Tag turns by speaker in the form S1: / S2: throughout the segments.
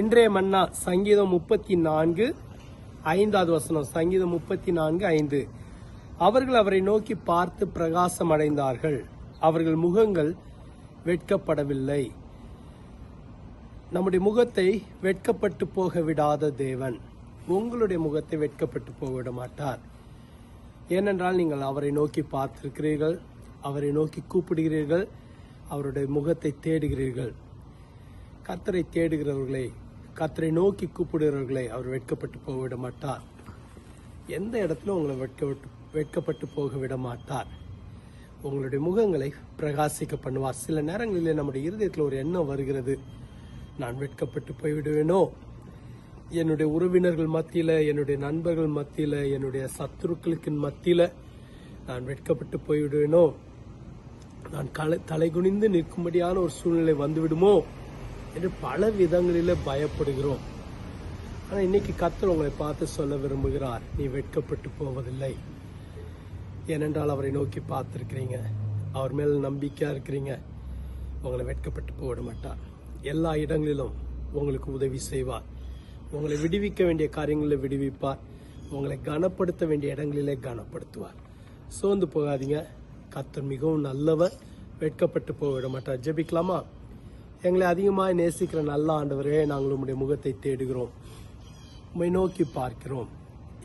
S1: இன்றைய மன்னா சங்கீதம் முப்பத்தி நான்கு ஐந்தாவது வசனம் சங்கீதம் முப்பத்தி நான்கு ஐந்து. அவர்கள் அவரை நோக்கி பார்த்து பிரகாசம் அடைந்தார்கள் அவர்கள் முகங்கள் வெட்கப்படவில்லை. நம்முடைய முகத்தை வெட்கப்பட்டு போக விடாத தேவன் உங்களுடைய முகத்தை வெட்கப்பட்டு போக விட மாட்டார். ஏனென்றால் நீங்கள் அவரை நோக்கி பார்த்திருக்கிறீர்கள் அவரை நோக்கி கூப்பிடுகிறீர்கள் அவருடைய முகத்தை தேடுகிறீர்கள். கத்தரை தேடுகிறவர்களை கத்தரை நோக்கி கூப்பிடுகிறவர்களை அவர் வெட்கப்பட்டு போக விட மாட்டார் எந்த இடத்துல உங்களை வெட்கப்பட்டு வெட்கப்பட்டு போக விட மாட்டார் உங்களுடைய முகங்களை பிரகாசிக்க பண்ணுவார். சில நேரங்களிலே நம்முடைய இருதயத்தில் ஒரு எண்ணம் வருகிறது. நான் வெட்கப்பட்டு போய்விடுவேனோ? என்னுடைய உறவினர்கள் மத்தியில என்னுடைய நண்பர்கள் மத்தியில என்னுடைய சத்துருக்களுக்கு மத்தியில நான் வெட்கப்பட்டு போய்விடுவேனோ? நான் கலை தலைகுனிந்து நிற்கும்படியான ஒரு சூழ்நிலை வந்துவிடுமோ? என்று பல விதங்களில் பயப்படுகிறோம். ஆனால் இன்னைக்கு கத்தர் உங்களை பார்த்து சொல்ல விரும்புகிறார் நீ வெட்கப்பட்டு போவதில்லை. ஏனென்றால் அவரை நோக்கி பார்த்துருக்கிறீங்க. அவர் மேல் நம்பிக்கையாக இருக்கிறீங்க. உங்களை வெட்கப்பட்டு போக மாட்டார். எல்லா இடங்களிலும் உங்களுக்கு உதவி செய்வார். உங்களை விடுவிக்க வேண்டிய காரியங்களில் விடுவிப்பார். உங்களை கனப்படுத்த வேண்டிய இடங்களிலே கனப்படுத்துவார். சோர்ந்து போகாதீங்க. கத்தர் மிகவும் நல்லவர். வெட்கப்பட்டு போக விட மாட்டார். ஜெபிக்கலாமா? எங்களை அதிகமாக நேசிக்கிற நல்ல ஆண்டவரே நாங்கள் உம்முடைய முகத்தை தேடுகிறோம். உம்மை நோக்கி பார்க்கிறோம்.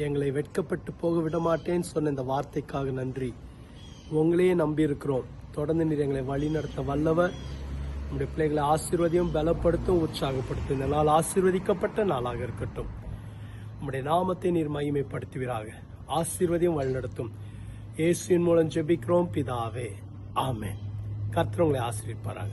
S1: எங்களை வெட்கப்பட்டு போக விட மாட்டேன்னு சொன்ன இந்த வார்த்தைக்காக நன்றி. உங்களையே நம்பி இருக்கிறோம் தொடர்ந்து நீர் எங்களை வழிநடத்த வல்லவர். நம்முடைய பிள்ளைகளை ஆசீர்வதியும் பலப்படுத்தும் உற்சாகப்படுத்தும் இந்த நாள் ஆசீர்வதிக்கப்பட்ட நாளாக இருக்கட்டும். நம்முடைய நாமத்தை நீர் மகிமைப்படுத்துவீராக. ஆசீர்வதியும் வழிநடத்தும். இயேசுவின் மூலம் ஜெபிக்கிறோம் பிதாவே. ஆமே கர்த்தர் உங்களை ஆசீர்விப்பாராக.